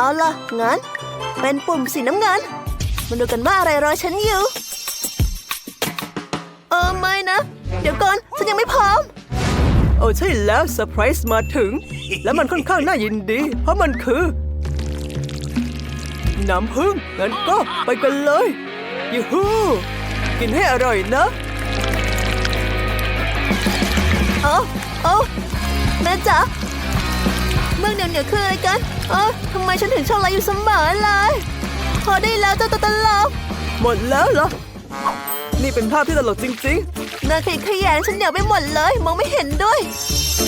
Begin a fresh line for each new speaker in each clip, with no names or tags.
เอาล่ะ งั้น เป็นปุ่มสีน้ำเงินมาดูกันว่าอะไรรอฉันอยู่ เออไม่นะ เดี๋ยวก่อน ฉันยังไม่พร้อม
โอ้ใช่แล้วเซอร์ไพรส์มาถึง และมันค่อนข้างน่ายินดี เพราะมันคือ น้ำผึ้งงั้นก็ไปกันเลยยูฮูกินให้อร่อยนะ
โอ้โอ้แม่จ๋า เมืองเหนียวเหนียวๆคืออะไรกัน เออทำไมฉันถึงชอบอะไรอยู่เสมอเลยพอได้แล้วเจ้าตัวตลก
หมดแล้วเหรอ นี่เป็นภาพที่ตลกจริง
นาขยขยันฉันเหนียวไปหมดเลย มองไม่เห็นด้วย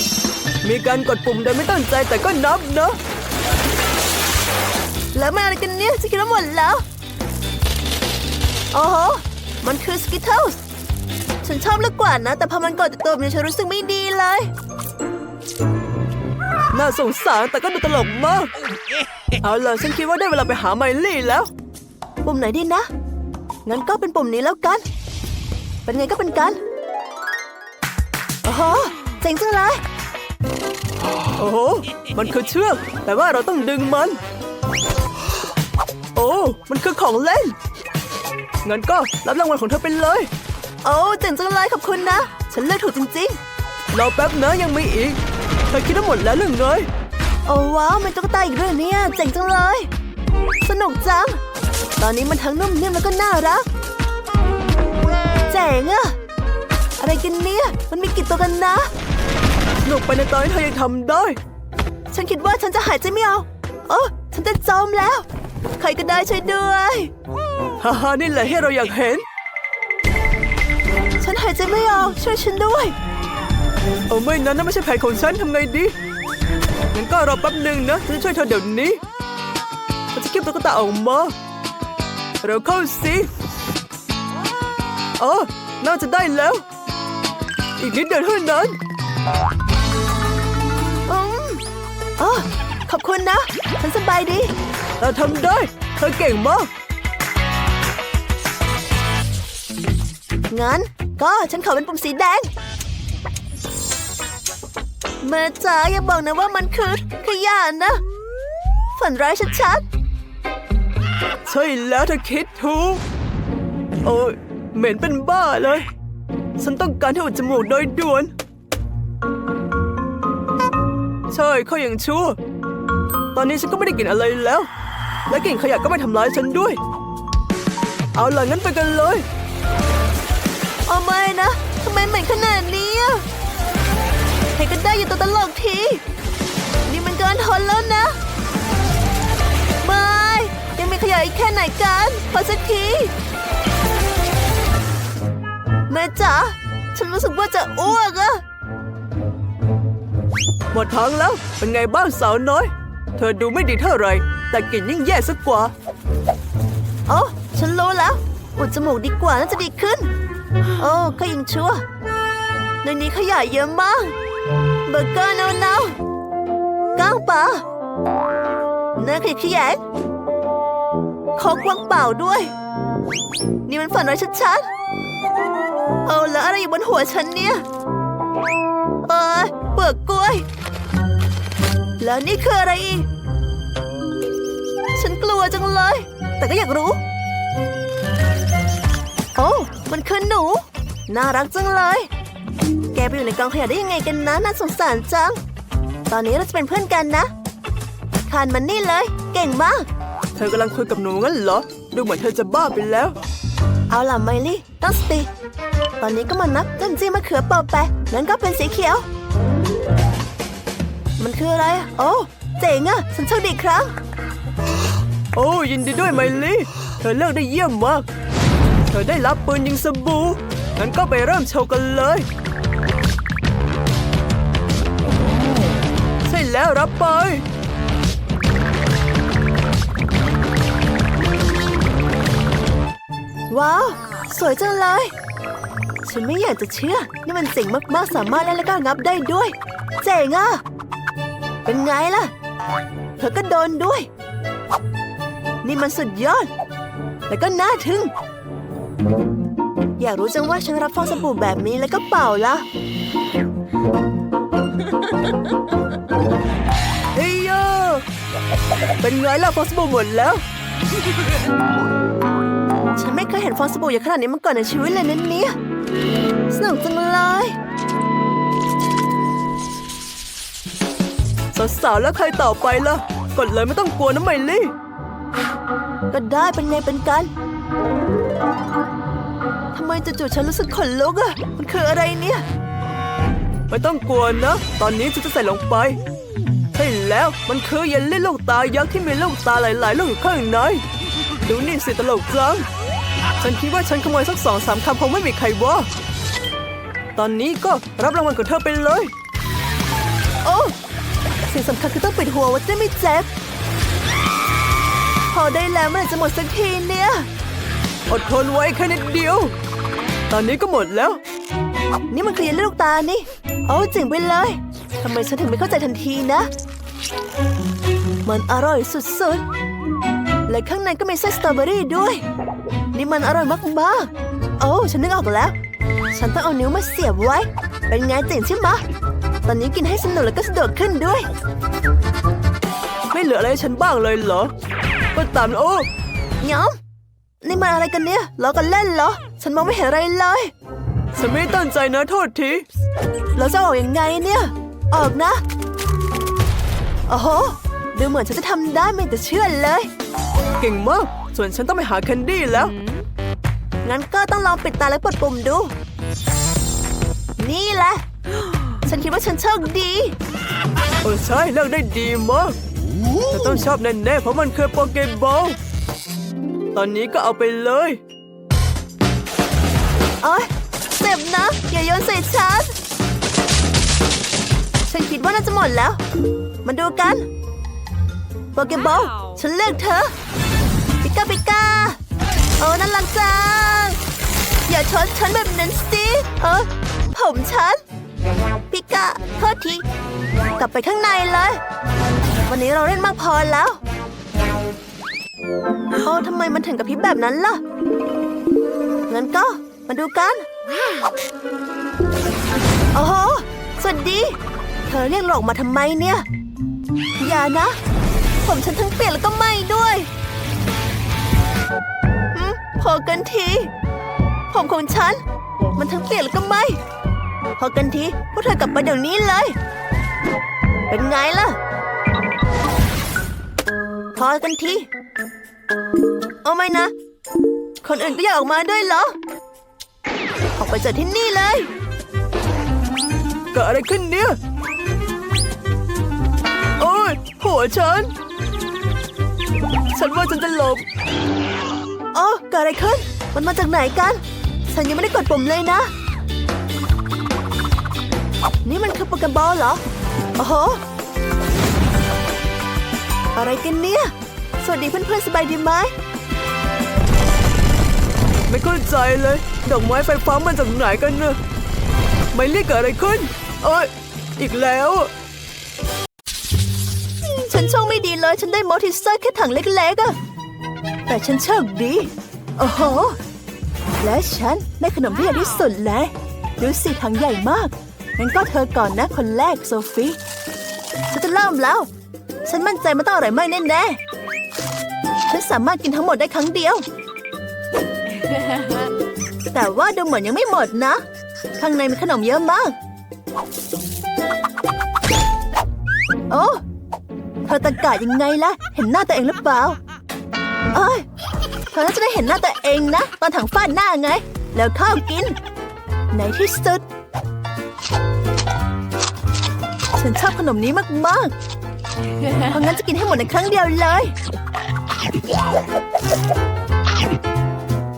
ๆมีการกดปุ่มโดยไม่ตั้งใจแต่ก็นับนะ
แล้วมันอะไรกันเนี่ยจะกินแล้วหมดแล้วโอ้โหมันคือสกิทเทิลส์ฉันชอบเลือกกว่านะ แต่พอมันกดติดตัวเนี่ยฉันรู้สึกไม่ดีเลย
น่าสงสารแต่ก็ดูตลกมาก เอาล่ะฉันคิดว่าได้เวลาไปหาไมลี่แล้ว
ปุ่มไหนดีนะ งั้นก็เป็นปุ่มนี้แล้วกัน เป็นไงก็เป็นกันโอ้โหเจ๋งจังเลย
โอ้โห มันคือเชือก แต่ว่าเราต้องดึงมัน โอ้ มันคือของเล่น งั้นก็รับรางวัลของเธอไปเลย
โอ้เจ๋งจังเลยขอบคุณนะ ฉันเลือกถูกจริง
รอแป๊บนะยังมีอีก เธอคิดว่าหมดแล้วหรือไง
ๆโอ้ว้าวมันตุ๊กตาอีกด้วยเนี่ยเจ๋งจังเลย สนุกจัง ตอนนี้มันทั้งนุ่มนิ่มแล้วก็น่ารักเจ๋งอะอะไรกันเนี่ย มันมีกี่ตัวกันนะ
สนุกไปในตอนที่เธอยังทำได้
ฉันคิดว่าฉันจะหายใจไม่ออกโอ้ฉันจะจมแล้ว ใครก็ได้ช่วยด้วย
ฮ่าฮ่านี่แหละที่เราอยากเห็น
ฉันหายใจไม่ออกช่วยฉันด้วย
โอ้ไม่นะนั่นไม่ใช่แผนของฉันทำไงดีงั้นก็รอแป๊บหนึ่งนะฉันจะช่วยเธอเดี๋ยวนี้ฉันจะเก็บตุ๊กตาออกมาเร็วเข้าสิอ๋อน่าจะได้แล้ว อีกนิดเดียวเท่านั้น
อืมอ๋อขอบคุณนะ ฉันสบายดี
เราทำได้ เธอเก่งมาก
งั้นก็ฉันขอเป็นปุ่มสีแดง แม่จ๋าอย่าบอกนะว่ามันคือขยะนะ ฝันร้ายชัด
ใช่แล้วเธอคิดถูก โอ้ยเหม็นเป็นบ้าเลย ฉันต้องการที่อุดจมูกโดยด่วน ใช่เขาอย่างชั่ว ตอนนี้ฉันก็ไม่ได้กลิ่นอะไรแล้ว และกลิ่นขยะก็ไม่ทำร้ายฉันด้วย เอาล่ะงั้นไปกันเลย
ๆเอาไม่นะทำไมเหม็นขนาดนี้อะ ให้ก็ได้อยู่ตัวตลกที นี่มันเกินทนแล้วนะไม่ยังมีขยะอีกแค่ไหนกันพอสักทีแม่จ๋าฉันรู้สึกว่าจะอ้วกอะ
หมดทางแล้ว เป็นไงบ้างสาวน้อย เธอดูไม่ดีเท่าไร แต่กลิ่นยิ่งแย่สักกว่า
โอ้ฉันรู้แล้ว อุดจมูกดีกว่าน่าจะดีขึ้น โอ้ก็ยังชั่ว ในนี้ขยะเยอะมาก เบอร์เกอร์เน่าๆก้างปลาเนื้อขยะแขยงโคกวางเปล่าด้วย นี่มันฝันร้ายชัดๆเอาแล้วอะไรอยู่บนหัวฉันเนี่ยเอ้ยเปลือกกล้วย แล้วนี่คืออะไรอีก ฉันกลัวจังเลย แต่ก็อยากรู้ โอ้ มันคือหนู น่ารักจังเลย กไปอยู่ในกองขยะได้ยังไงกันนะน่าสงสารจัง ตอนนี้เราจะเป็นเพื่อนกันนะคานมันนี่เลย เก่งมาก
เธอกำลังคุยกับหนูงั้นเหรอ ดูเหมือนเธอจะบ้าไปแล้ว
เอาล่ะไมลี่ตั้งสติ ตอนนี้ก็มานับน้ำจิ้มมะเขือเปอแปะนั้นก็เป็นสีเขียว มันคืออะไรอะโอ้เจ๋งอะฉันโชคดีอีกครั้ง
โอ้ยินดีด้วยไมลี่ เธอเลือกได้เยี่ยมมาก เธอได้รับปืนยิงสบู่งั้นก็ไปเริ่มโชว์กันเลย ใช่แล้วรับไป
ว้าว สวยจังเลย ฉันไม่อยากจะเชื่อ นี่มันเจ๋งมาก ๆ สามารถเล่นแล้วก็งับได้ด้วย เจ๋งอะ เป็นไงล่ะ เธอก็โดนด้วย นี่มันสุดยอด แล้วก็น่าทึ่ง อยากรู้จังว่าฉันรับฟองสบู่แบบนี้แล้วก็เป่าล่ะ
เฮ้ยโยเป็นไงล่ะฟอสบูหมดแล้ว
ฉันไม่เคยเห็นฟองสบู่ใหญ่ขนาดนี้มาก่อนในชีวิตเลยนะเนี่ยสนุกจังเลย
สาวๆแล้วใครต่อไปล่ะกดเลยไม่ต้องกลัวนะไมลี่
ก็ได้เป็นไงเป็นกัน ไมจู่ๆฉันรู้สึกขนลุกอะมันคืออะไรเนี่ย
ไม่ต้องกลัวนะ ตอนนี้ฉันจะใส่ลงไป ใช่แล้ว มันคือเยลลี่ลูกตายักษ์ที่มีลูกตาหลายๆ ลูกอยู่ข้างใน ดูนี่สิตลกจัง ฉันคิดว่าฉันขโมยสักสองสามคำคงไม่มีใครว่า ตอนนี้ก็รับรางวัลของเธอไปเลย
โอ้สิ่งสำคัญคือต้องปิดหัวไว่าจะไม่เจ็บ พอได้แล้วเมื่อไหร่จะหมดสักทีเนี่ย
อดทนไว้แค่นิดเดียว ตอนนี้ก็หมดแล้ว
นี่มันคือเยลลี่ลูกตานี่โอ้จริงไปเลย ทำไมฉันถึงไม่เข้าใจทันทีนะ มันอร่อยสุดๆ และข้างในก็มีไส้สตรอเบอรี่ด้วย นี่มันอร่อยมากๆ โอ้ฉันนึกออกแล้ว ฉันต้องเอานิ้วมาเสียบไว้ เป็นไงเจ๋งใช่ไหมะตอนนี้กินให้สนุกแล้วก็สะดวกขึ้นด้วย
ไม่เหลืออะไรให้ฉันบ้างเลยเหรอ ก็ตามโอ้
ย้อม นี่มันอะไรกันเนี่ยล้อกันเล่นเหรอ ฉันมองไม่เห็นอะไรเลย
ฉันไม่ตั้งใจนะโทษที
เราจะออกยังไงเนี่ย ออกนะโอ้โหดูเหมือนฉันจะทำได้ไม่แต่เชื่อเลย
เก่งมาก ส่วนฉันต้องไปหาแคนดี้แล้ว
งั้นก็ต้องลองปิดตาและกดปุ่มดู นี่แหละ ฉันคิดว่าฉันโชคดี
เออใช่เลือกได้ดีมากเธอต้องชอบแน่ๆเพราะมันคือโปเกบอล ตอนนี้ก็เอาไปเลย
โอ๊ยเจ็บนะ อย่าโยนใส่ฉัน ฉันคิดว่าน่าจะหมดแล้ว มาดูกันโปเกบอลฉันเลือกเธอ ปิกาปิกาโอ้น่ารักจัง อย่าชนฉันแบบนั้นสิเออผมฉัน ปิกาโทษที กลับไปข้างในเลย วันนี้เราเล่นมากพอแล้ว โอ้ทำไมมันถึงกับพริบแบบนั้นล่ะ งั้นก็มาดูกัน โอ้โห สวัสดี เธอเรียกหลอกมาทำไมเนี่ย อย่านะ ผมฉันทั้งเปียกแล้วก็ไหม้ด้วยหืมพอกันที ผมของฉัน มันทั้งเปียกแล้วก็ไหม้พอกันที พวกเธอกลับไปเดี๋ยวนี้เลย เป็นไงล่ะ พอกันที เอาไม่นะ คนอื่นก็อยากออกมาด้วยเหรอ ออกไปจากที่นี่เลย
เกิดอะไรขึ้นเนี่ย โอ้ยหัวฉัน ฉันว่าฉันจะหลบ
อ๋อเกิดอะไรขึ้น มันมาจากไหนกัน ฉันยังไม่ได้กดปุ่มเลยนะ นี่มันคือโปเกบอลเหรอ โอ้โห อะไรกันเนี่ย วัสดีเพื่อนๆสบายดีไหม
ไม่เข้าใจเลยดอกไม้ไฟฟ้ามาจากไหนกันเนอะไม่เรียกเกิดอะไรขึ้น เอ้ยอีกแล้ว
ฉันโชคไม่ดีเลยฉันได้มอทิเซอร์แค่ถังเล็กๆอะแต่ฉันโชคดีโอ้โหและฉันได้ขนมที่ใหญ่ที่สุดเลยดูสิถังใหญ่มากงั้นก็เธอก่อนนะคนแรกโซฟีฉันจะเริ่มแล้ว ฉันมั่นใจมันต้องอร่อยมากแน่ๆ ฉันสามารถกินทั้งหมดได้ครั้งเดียว แต่ว่าดูเหมือนยังไม่หมดนะ ข้างในมีขนมเยอะมาก โอ้เธอตะกายังไงล่ะ เห็นหน้าตัวเองหรือเปล่า เอ้ย เธอน่าจะได้เห็นหน้าตัวเองนะ ตอนถังฟาดหน้าไง แล้วข้าวกิน ในที่สุด ฉันชอบขนมนี้มากๆ เพราะงั้นจะกินให้หมดในครั้งเดียวเลย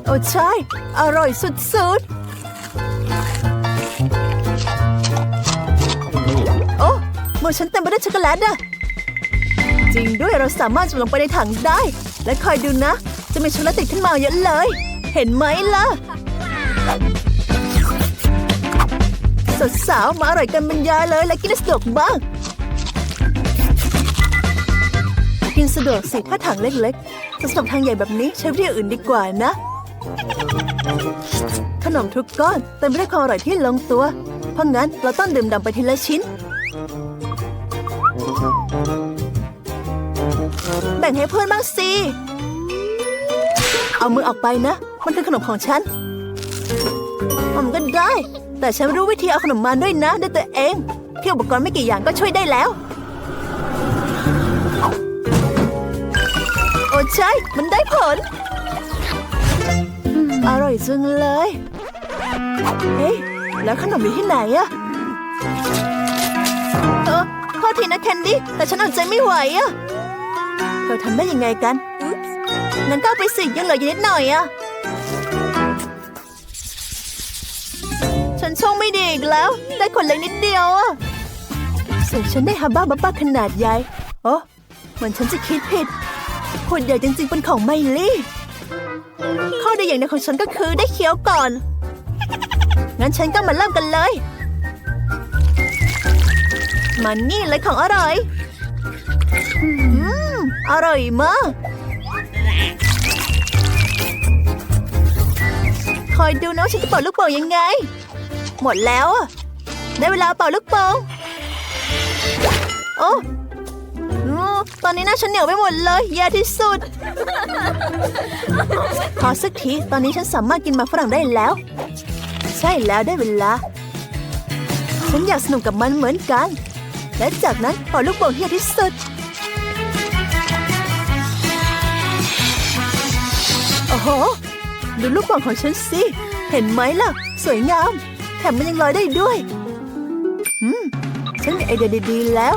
โอ้ใช่ อร่อยสุดๆ โอ้มือฉันเต็มไปด้วยช็อกโกแลตอะจริงด้วยเราสามารถจุ่มลงไปในถังได้ และคอยดูนะ จะมีช็อกโกแลตติดขึ้นมาเยอะเลย เห็นไหมล่ะสาวๆมาอร่อยกันบรรยายเลยและกินสะดวกบ้างินสะดวกสิถ้าถังเล็กๆจะสำหรับทางใหญ่แบบนี้ใช้วิธีอื่นดีกว่านะ ขนมทุกก้อนเต็มไปด้วยความอร่อยที่ลงตัว เพราะงั้นเราต้องดื่มด่ำไปทีละชิ้น แบ่งให้เพื่อนบ้างสิ เอามือออกไปนะ มันคือขนมของฉันมันก็ได้ แต่ฉันรู้วิธีเอาขนมมาด้วยนะด้วยตัวเองที่อุปกรณ์ไม่กี่อย่างก็ช่วยได้แล้ว ใช่ มันได้ผล อร่อยจังเลย เฮ้ย แล้วขนมอยู่ที่ไหนอะเออโทษทีนะแคนดี้ แต่ฉันอดใจไม่ไหวอะเธอทำได้ยังไงกันงั้นก็ไปสิยังเหลืออยู่นิดหน่อยอะฉันโชคไม่ดีอีกแล้ว ได้ขนเล็กนิดเดียวอะส่วนฉันได้ฮับบ้าบ้าขนาดใหญ่โอ้เหมือนฉันจะคิดผิด ขวดใหญ่จริงๆเป็นของไมลี่ ข้อดีอย่างหนึงของฉันก็คือได้เคี้ยวก่อน งั้นฉันก็มาเริ่มกันเลย มันนี่เลยของอร่อย อืม อร่อยมาก คอยดูนะว่าฉันจะเป่าลูกโป่งยังไง หมดแล้วอะได้เวลาเป่าลูกโป่ง โอ้อืม ตอนนี้หน้าฉันเหนียวไปหมดเลยแย่ที่สุด พอสักทีตอนนี้ฉันสามารถกินมาฝรั่งได้แล้ว ใช่แล้วได้เวลา ฉันอยากสนุกกับมันเหมือนกัน และจากนั้นเป่าลูกโป่งที่ใหญ่ที่สุด โอ้โห ดูลูกโป่งของฉันสิ เห็นไหมล่ะ สวยงาม แถมมันยังลอยได้ด้วย อืม ฉันมีไอเดียดีๆแล้ว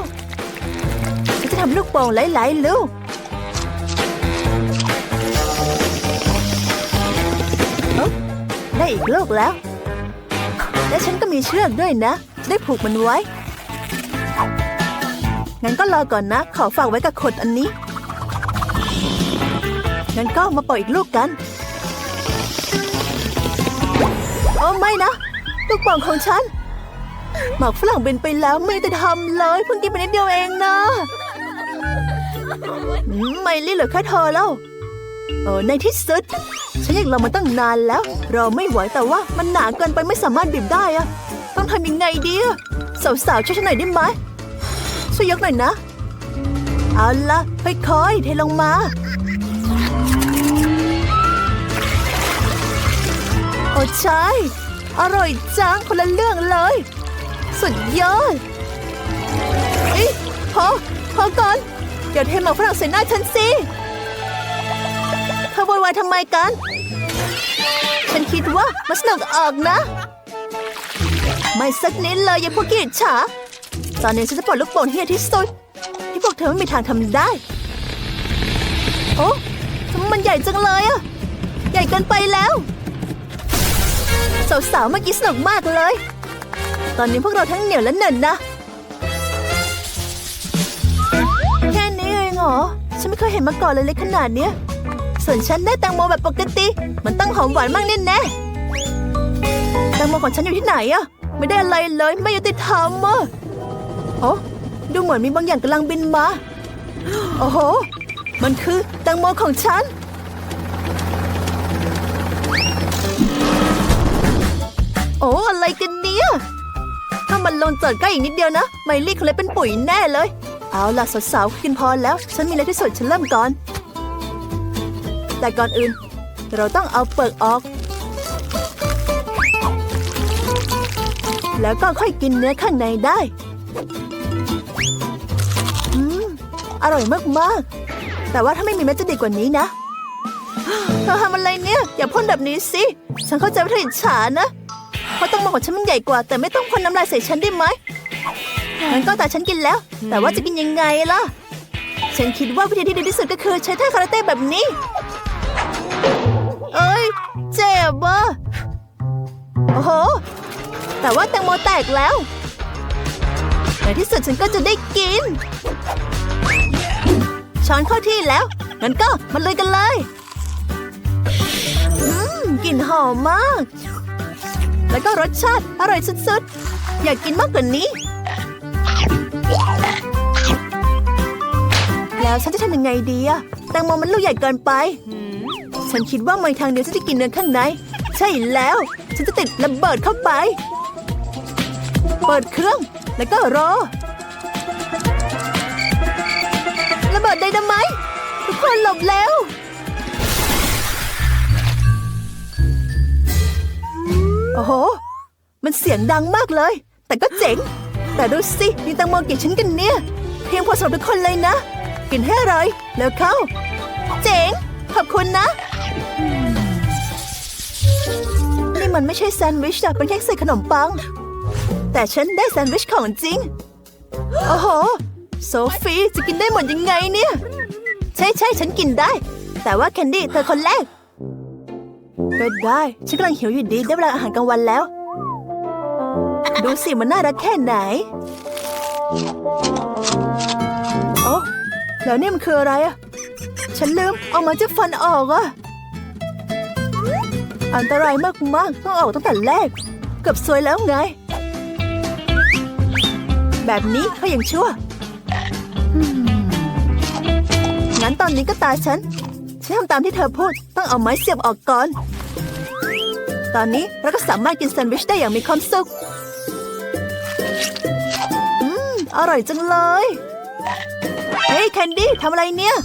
ฉันจะทำลูกโป่งหลายๆลูกได้อีกลูกแล้ว และฉันก็มีเชือกด้วยนะ ได้ผูกมันไว้ งั้นก็รอก่อนนะ ขอฝากไว้กับขดอันนี้ งั้นก็มาปล่อยอีกลูกกัน โอ้ไม่นะ ลูกโป่องของฉันหมากฝรั่งเป็นไปแล้วไม่ได้ทำเลยเพิ่งกินไปนิดเดียวเองนะ ไม่รีเหลือแค่เธอแล้วโอ้ในที่สุด ฉันอยากลองมาตั้งนานแล้ว เราไม่ไหวแต่ว่ามันหนาเกินไปไม่สามารถบีบได้อะต้องทำยังไงดีอะสาวๆช่วยฉันหน่อยได้ไหมช่วยยกหน่อยนะ เอาละค่อยๆเทลงมาโอ้ใช่อร่อยจังคนละเรื่องเลย สุดยอดเอ๊ะพอพอก่อน เดี๋ยวเทหมากฝรั่งใส่หน้าฉันสิเธอโวยวายทำไมกัน ฉันคิดว่ามันสนุกออกนะ ไม่สักนิดเลยอย่าพวกกีดฉาตอนนี้ฉันจะปล่อยลูกโป่งที่ใหญ่ที่สุดที่พวกเธอไม่มีทางทำได้ โอ้ทำไมมันใหญ่จังเลยอะใหญ่เกินไปแล้ว สาวๆเมื่อกี้สนุกมากเลย ตอนนี้พวกเราทั้งเหนียวและหนึ่นนะ รอ ฉันไม่เคยเห็นมาก่อนเลยเล็กขนาดเนี้ย ส่วนฉันได้แตงโมแบบปกติ มันต้องหอมหวานมากแน่แน่แตงโมของฉันอยู่ที่ไหนอะไม่ได้อะไรเลยไม่ยุติธรรมอะโอ้ดูเหมือนมีบางอย่างกำลังบินมา โอ้โห มันคือแตงโมของฉันโอ้อะไรกันเนี่ย ถ้ามันลงจิดใกล้อีกนิดเดียวนะ ไมลี่เขาเลยเป็นปุ๋ยแน่เลย เอาล่ะสาวๆกินพอแล้ว ฉันมีอะไรที่สุดฉันเริ่มก่อน แต่ก่อนอื่น เราต้องเอาเปลือกออก แล้วก็ค่อยกินเนื้อข้างในได้ อืม อร่อยมากๆ แต่ว่าถ้าไม่มีเม็ดจะดีกว่านี้นะเธอทำอะไรเนี่ย อย่าพ่นแบบนี้สิ ฉันเข้าใจว่าเธออิจฉานะ เพราะต้องมองของฉันมันใหญ่กว่า แต่ไม่ต้องพ่นน้ำลายใส่ฉันได้ไหม งั้นก็แต่ฉันกินแล้ว แต่ว่าจะกินยังไงล่ะ ฉันคิดว่าวิธีที่ดีที่สุดก็คือใช้ท่าคาราเต้แบบนี้ เอ้ย เจ็บอะโอ้โห แต่ว่าแตงโมแตกแล้วในที่สุดฉันก็จะได้กิน ช้อนเข้าที่แล้ว งั้นก็มาเลยกันเลยอืมกลิ่นหอมมาก แล้วก็รสชาติอร่อยสุดๆ อยากกินมากกว่านี้ แล้วฉันจะทำยังไงดีอะแตงโมมันลูกใหญ่เกินไป ฉันคิดว่าไม่ทางเดียวฉันจะกินเนื้อข้างใน ใช่แล้ว ฉันจะติดระเบิดเข้าไป เปิดเครื่อง แล้วก็รอ ระเบิดไดนาไมต์กคนหลบแล้วโอ้โห มันเสียงดังมากเลย แต่ก็เจ๋ง แต่ดูสิมีแตังโมกี่ชิ้นกันเนี่ย เพียงพอสำหรับทุกคนเลยนะ กินให้อร่อยแล้วเข้า เจ๋ง ขอบคุณนะ นี่มันไม่ใช่แซนด์วิชแต่เป็นแค่ใส่ขนมปัง แต่ฉันได้แซนด์วิชของจริง โอ้โห โซฟีจะกินได้หมดยังไงเนี่ย ใช่ใช่ฉันกินได้ แต่ว่าแคนดี้เธอคนแรกก็ได้ฉันกำลังหิวอยู่ดีได้เวลาอาหารกลางวันแล้ว ดูสิมันน่ารักแค่ไหน แล้วนี่มันคืออะไรอะฉันลืมเอามาจากฟันออกอะอันตรายมากๆต้องออกตั้งแต่แรก เกือบซวยแล้วไง แบบนี้เขายังชั่วงั้นตอนนี้ก็ตาฉัน ฉันทำตามที่เธอพูด ต้องเอาไม้เสียบออกก่อน ตอนนี้เราก็สามารถกินแซนด์วิชได้อย่างมีความสุข อืม อร่อยจังเลย เฮ้ยแคนดี้ทำอะไรเนี่ย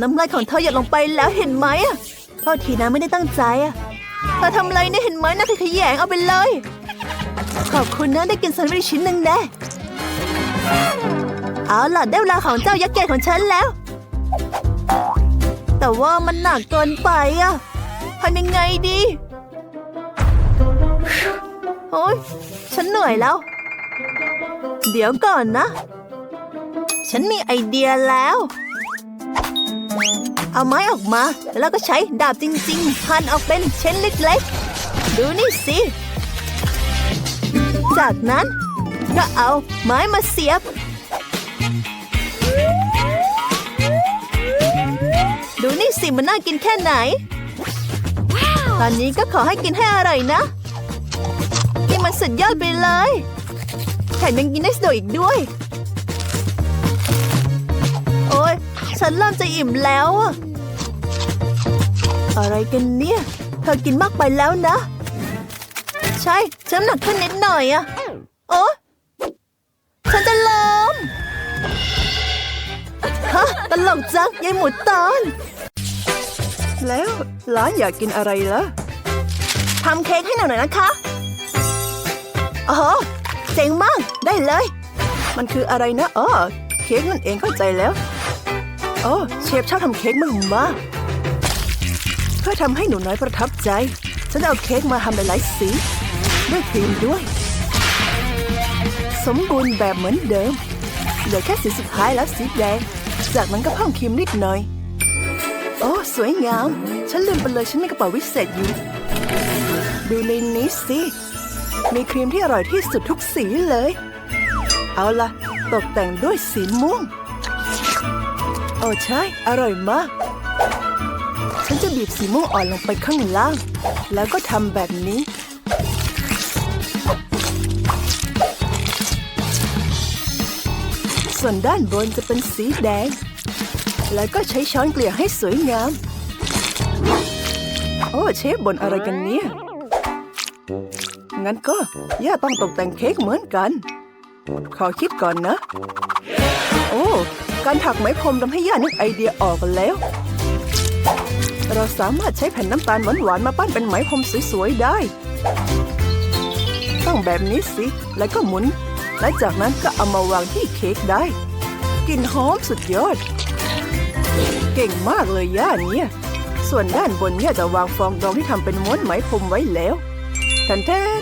น้ำลายของเธอหยดลงไปแล้วเห็นไหมอะโทษทีนะไม่ได้ตั้งใจอะเธอทำอะไรเนี่ยเห็นไหมน่าขยงเอาไปเลย ขอบคุณนะได้กินแซนด์วิชชิ้นหนึ่งแน่เอาล่ะได้เวลาของเจ้ายักษ์ใหญ่ของฉันแล้ว แต่ว่ามันหนักเกินไปอะทำยังไงดี โอ๊ยฉันเหนื่อยแล้ว เดี๋ยวก่อนนะ ฉันมีไอเดียแล้ว เอาไม้ออกมา แล้วก็ใช้ดาบจริงๆหั่นออกเป็นเช่นเล็กๆ ดูนี่สิ จากนั้นก็เอาไม้มาเสียบ ดูนี่สิมันน่ากินแค่ไหน ตอนนี้ก็ขอให้กินให้อร่อยนะนี่มันสุดยอดไปเลยแถมยังกินได้สะดวกอีกด้วย ฉันเริ่มจะอิ่มแล้วอะอะไรกันเนี่ย เธอกินมากไปแล้วนะ ใช่ฉันน้ำหนักขึ้นนิดหน่อยอะโอ้ฉันจะล้มฮะตลกจังยายหมูตอน
แล้วร้านอยากกินอะไรล่ะ
ทำเค้กให้หน่อยหน่อยนะคะโอ้โหเจ๋งมาก ได้เลย
มันคืออะไรนะอ๋อเค้กนั่นเองเข้าใจแล้ว โอ้เชฟชอบทำเค้กมากมากเพื่อทำให้หนูน้อยประทับใจ ฉันจะเอาเค้กมาทำหลายๆสีด้วยครีมด้วย สมบูรณ์แบบเหมือนเดิม เหลือแค่สีสุดท้ายแล้วสีแดง จากนั้นก็เพิ่มครีมนิดหน่อย โอ้สวยงาม ฉันลืมไปเลยฉันมีกระเป๋าวิเศษอยู่ ดูในนี้สิมีครีมที่อร่อยที่สุดทุกสีเลย เอาล่ะ ตกแต่งด้วยสีม่วง โอ้ใช่ อร่อยมาก ฉันจะบีบสีม่วงอ่อนลงไปข้างล่าง แล้วก็ทำแบบนี้ ส่วนด้านบนจะเป็นสีแดง แล้วก็ใช้ช้อนเกลี่ยให้สวยงาม โอ้เชฟบนอะไรกันเนี่ย งั้นก็ย่าต้องตกแต่งเค้กเหมือนกัน ขอคิดก่อนนะ โอ้ การถักไหมพรมทำให้ย่านึกไอเดียออกแล้ว เราสามารถใช้แผ่นน้ำตาลหวานๆมาปั้นเป็นไหมพรมสวยๆได้ ต้องแบบนี้สิ แล้วก็หมุน และจากนั้นก็เอามาวางที่เค้กได้กลิ่นหอมสุดยอด เก่งมากเลยย่าเนี่ย ส่วนด้านบนย่าจะวางฟองดองที่ทำเป็นม้วนไหมพรมไว้แล้วแทนแทน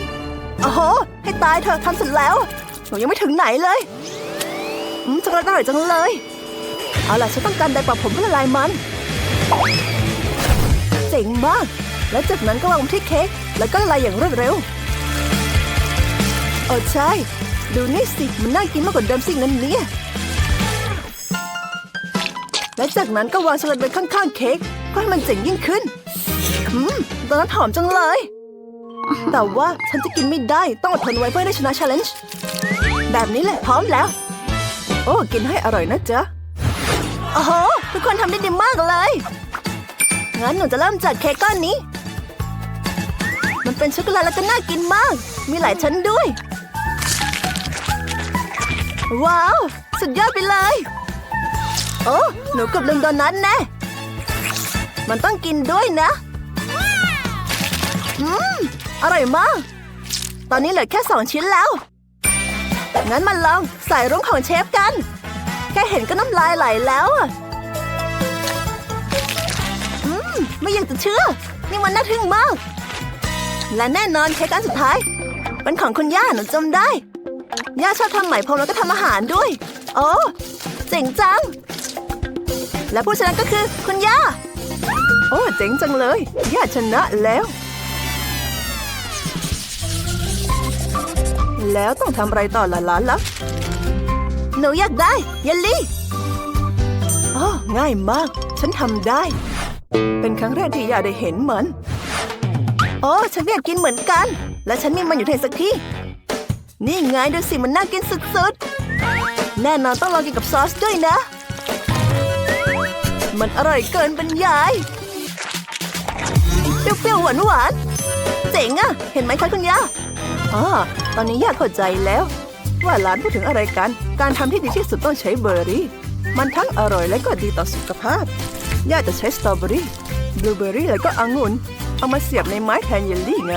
โอ้โห ให้ตายเธอะทำเสร็จแล้ว หนูยังไม่ถึงไหนเลย อืมช็อกโกแลตอร่อยจังเลย เอาล่ะฉันต้องการไดร์ปรับผมเพื่อละลายมัน เจ๋งมาก แล้วจากนั้นก็วางที่เค้กแล้วก็ละลายอย่างรวดเร็วโอ้ใช่ ดูนี่สิ มันน่ากินมากกว่าเดิมสินั่นเนี่ยและจากนั้นก็วางช็อกโกแลตไว้ข้างๆเค้กเพื่อให้มันเจ๋งยิ่งขึ้นอืมตอนนั้นหอมจังเลย แต่ว่าฉันจะกินไม่ได้ ต้องอดทนไว้เพื่อได้ชนะ challenge แบบนี้แหละพร้อมแล้ว
อ้กินให้อร่อยนะจ๊ะ
โอ้โหทุกคนทำได้ดีมากเลย งั้นหนูจะเริ่มจากเค้กก้อนนี้ มันเป็นช็อกโกแลตแล้วก็น่ากินมาก มีหลายชั้นด้วย ว้าว สุดยอดไปเลย โอ้หนูกับลืมโดนัทแน่ มันต้องกินด้วยนะอืมอร่อยมาก ตอนนี้เหลือแค่สองชิ้นแล้ว งั้นมาลองใส่รุ้งของเชฟกัน แค่เห็นก็น้ำลายไหลแล้วอะอืม ไม่อยากจะเชื่อ นี่มันน่าทึ่งมาก และแน่นอนเค้กอันสุดท้าย เป็นของคุณย่าหนูจำได้ ย่าชอบทำไหมพรมแล้วก็ทำอาหารด้วย โอ้เจ๋งจัง และผู้ชนะก็คือคุณย่า โอ้ เจ๋งจังเลย ย่าชนะแล้ว แล้วต้องทำอะไรต่อละล้านละหนูอยากได้เยลลี่อ๋อง่ายมาก ฉันทำได้ เป็นครั้งแรกที่ยาได้เห็นมันโอ้ฉันอยากกินเหมือนกัน และฉันมีมันอยู่ที่สักที่ นี่ไงดูสิมันน่ากินสุดๆ แน่นอนต้องลองกินกับซอสด้วยนะ มันอร่อยเกินบรรยาย เปรี้ยวๆหวานๆเจ๋งอะเห็นไหมคะคุณย่า อ๋อตอนนี้ย่าเข้าใจแล้ว ว่าหลานพูดถึงอะไรกัน การทำที่ดีที่สุดต้องใช้เบอร์รี่ มันทั้งอร่อยและก็ดีต่อสุขภาพ ย่าจะใช้สตรอเบอรี่บลูเบอรี่แล้วก็องุ่นเอามาเสียบในไม้แทนเยลลี่ไง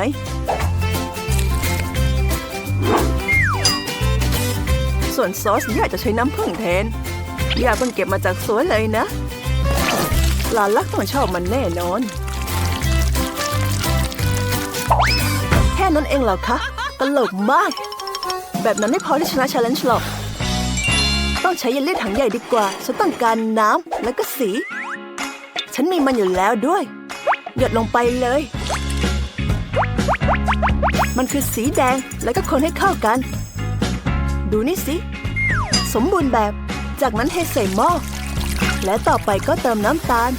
ส่วนซอสย่าจะใช้น้ำผึ้งแทน ย่าเพิ่งเก็บมาจากสวนเลยนะ หลานรักต้องชอบมันแน่นอน แค่นั้นเองเหรอคะ ตลกมาก แบบนั้นไม่พอที่ชนะชาเลนจ์หรอก ต้องใช้เยลลี่ถังใหญ่ดีกว่า ฉันต้องการน้ำและก็สี ฉันมีมันอยู่แล้วด้วย หยดลงไปเลย มันคือสีแดงแล้วก็คนให้เข้ากัน ดูนี่สิ สมบูรณ์แบบ จากนั้นเทใส่หม้อและต่อไปก็เติมน้ำตาล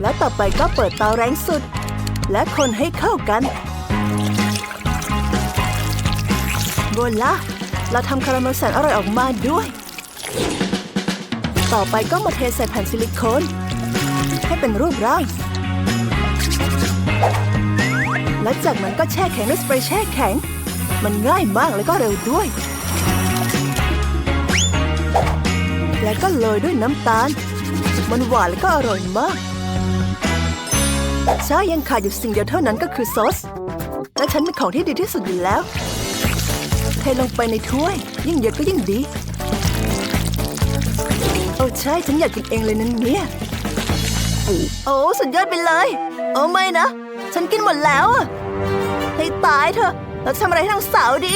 และต่อไปก็เปิดเตาแรงสุด และคนให้เข้ากันโบล่าเราทำคาราเมลแสนอร่อยออกมาด้วย ต่อไปก็มาเทใส่แผ่นซิลิโคนให้เป็นรูปร่างและจากนั้นก็แช่แข็งด้วยสเปรย์แช่แข็ง มันง่ายมากและก็เร็วด้วย และก็โรยด้วยน้ำตาล มันหวานและก็อร่อยมาก ช่ยังขาดอยู่สิ่งเดียวเท่านั้นก็คือซอส และฉันมีของที่ดีที่สุดอยู่แล้ว เทลงไปในถ้วย ยิ่งเยอะก็ยิ่งดี โอ้ใช่ ฉันอยากกินเองเลยนั่นเนี่ยโอ้สุดยอดไปเลย โอ้ไม่นะ ฉันกินหมดแล้วอะให้ตายเถอะเราทำอะไรให้น้งสาวดี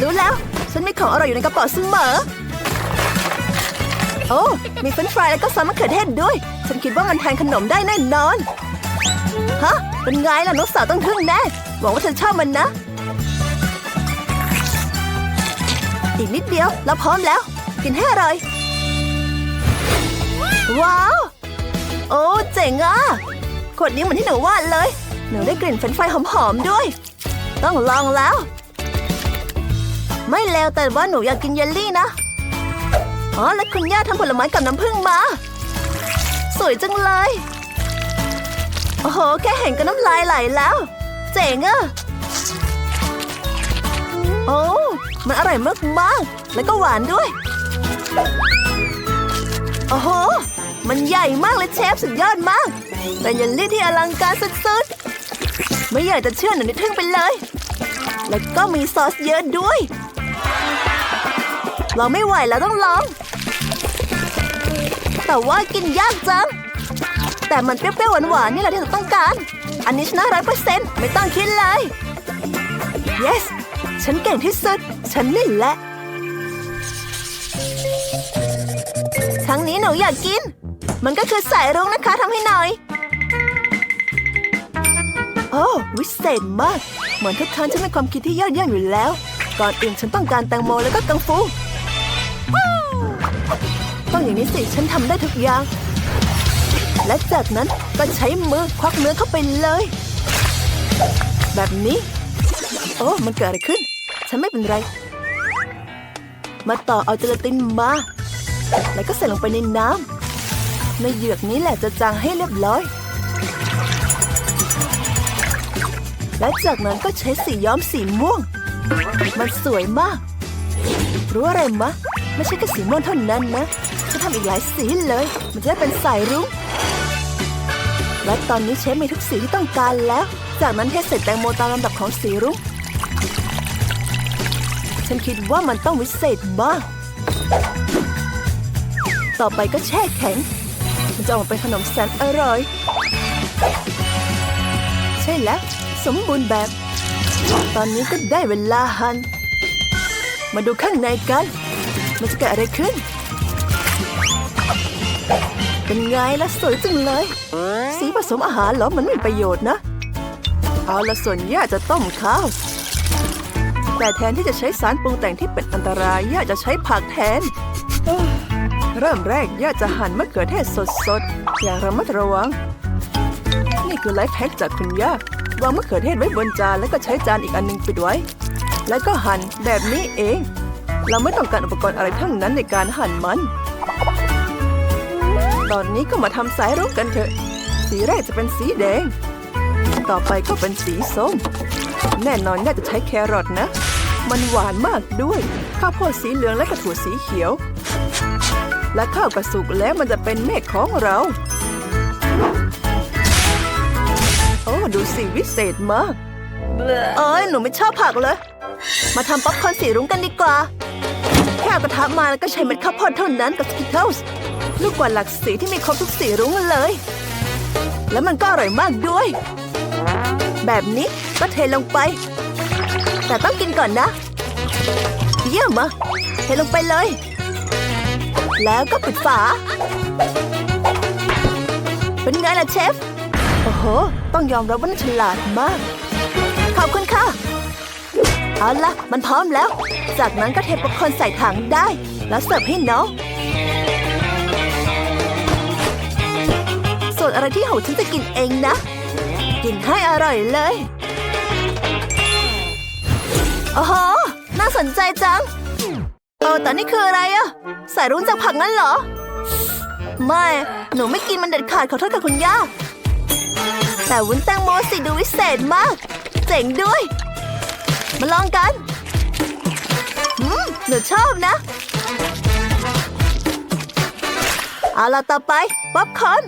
รู้แล้ว ฉันมีของอร่อยอยู่ในกระเป๋าเสมอ โอ้ มีเฟรนช์ฟรายแล้วก็ซอสมะเขือเทศด้วย ฉันคิดว่ามันแทนขนมได้แน่นอน ฮะ เป็นไงล่ะน้องสาวต้องทึ่งแน่หวังว่าเธอชอบมันนะ อีกนิดเดียวเราพร้อมแล้ว กินให้อร่อย ว้าว โอ้เจ๋งอะขวดนี้เหมือนที่หนูวาดเลย หนูได้กลิ่นเฟรนช์ฟรายหอมๆด้วย ต้องลองแล้ว ไม่แล้วแต่ว่าหนูอยากกินเยลลี่นะอ๋อแล้วคุณย่าทำผลไม้กับน้ำผึ้งมา สวยจังเลย โอ้โห แค่เห็นก็น้ำลายไหลแล้ว เจ๋งอะโอ้ มันอร่อยมากๆ แล้วก็หวานด้วย โอ้โห มันใหญ่มากเลยเชฟสุดยอดมากเป็นเยลลี่ที่อลังการสุดๆ ไม่อยากจะเชื่อหนูนิดทึ่งไปเลย แล้วก็มีซอสเยอะด้วย เราไม่ไหวแล้วต้องลอง แต่ว่ากินยากจัง แต่มันเปรี้ยวๆหวานๆนี่แหละที่เราต้องการ อันนี้ชนะร้อยเปอร์เซ็นต์ไม่ต้องคิดเลย yes ฉันเก่งที่สุด ฉันนี่แหละ ครั้งนี้หนูอยากกิน มันก็คือสายรุ้งนะคะทำให้หน่อย โอ้วิเศษมาก เหมือนทุกครั้งฉันมีความคิดที่ยอดเยี่ยมอยู่แล้ว ก่อนอื่นฉันต้องการแตงโมแล้วก็กังฟู ต้องอย่างนี้สิ ฉันทำได้ทุกอย่าง และจากนั้นก็ใช้มือควักเนื้อเข้าไปเลย แบบนี้ โอ้ มันเกิดอะไรขึ้น ฉันไม่เป็นไร มาต่อเอาเจลาตินมา แล้วก็ใส่ลงไปในน้ำในเหยือกนี้แหละจะจางให้เรียบร้อย และจากนั้นก็ใช้สีย้อมสีม่วง มันสวยมาก รู้อะไรมะ ไม่ใช่แค่สีม่วงเท่านั้นนะจะทำอีกหลายสีเลย มันจะได้เป็นสายรุ้ง และตอนนี้เชฟมีทุกสีที่ต้องการแล้ว จากนั้นเทใส่แตงโมตามลำดับของสีรุ้งฉันคิดว่ามันต้องวิเศษมาก ต่อไปก็แช่แข็ง มันจะออกมาเป็นขนมแสนอร่อย ใช่แล้ว สมบูรณ์แบบ ตอนนี้ก็ได้เวลาหัน มาดูข้างในกัน มันจะเกิดอะไรขึ้น เป็นไงล่ะสวยจังเลย สีผสมอาหารเหรอมันม่มีประโยชน์นะ เอาละส่วนย่าจะต้มข้าว แต่แทนที่จะใช้สารปรุงแต่งที่เป็นอันตรายย่าจะใช้ผักแทน เริ่มแรกย่าจะหั่นมะเขือเทศสดๆ อย่างระมัดระวัง นี่คือไลฟ์แพ็กจากคุณย่าวางมะเขือเทศไว้บนจานแล้วก็ใช้จานอีกอันหนึงปิดไว้ แล้วก็หั่นแบบนี้เอง เราไม่ต้องการอุปกรณ์อะไรทั้งนั้นในการหั่นมัน ตอนนี้ก็มาทำสายรุ้งกันเถอะ สีแรกจะเป็นสีแดง ต่อไปก็เป็นสีส้ม แน่นอนน่าจะใช้แครอทนะ มันหวานมากด้วย ข้าวโพดสีเหลืองและกระถั่วสีเขียว และข้าวกระสุกแล้วมันจะเป็นเมฆของเรา โอ้ดูสิวิเศษมาก เอ้ยหนูไม่ชอบผักเลย มาทำป๊อปคอร์นสีรุ้งกันดีกว่า แค่กระทะมาแล้วก็ใช้เม็ดข้าวโพดเท่านั้นกับสกิทเทิลส์ ลูกกวาดหลักสีที่มีครบทุกสีรุ้งเลย แล้วมันก็อร่อยมากด้วย แบบนี้ก็เทลงไป แต่ต้องกินก่อนนะ เยี่ยมอะเทลงไปเลย แล้วก็ปิดฝา เป็นไงล่ะเชฟ โอ้โห ต้องยอมรับว่าน่าฉลาดมาก ขอบคุณค่ะ เอาละมันพร้อมแล้ว จากนั้นก็เทป๊อปคอร์นใส่ถังได้ แล้วเสิร์ฟให้น้อง นอะไรที่หูฉันจะกินเองนะ กินให้อร่อยเลยโอ้โหน่าสนใจจังเออแต่นี่คืออะไรอะใส่รุ้งจากผักงั้นเหรอ ไม่ หนูไม่กินมันเด็ดขาดขอโทษค่ะคุณย่าแต่วุ้นแตงโมสิดูวิเศษมาก เจ๋งด้วย มาลองกันอืมหนูชอบนะ เอาล่ะต่อไป ป๊อปคอร์น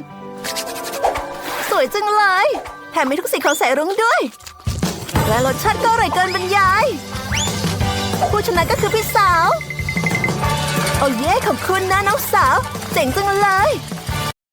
วยจังเลย แถมมีทุกสีของสายรุ้งด้วย และรสชาติก็อร่อยเกินบรรยาย ผู้ชนะก็คือพี่สาว โอ้เย่ขอบคุณนะน้องสาว เจ๋งจังเลย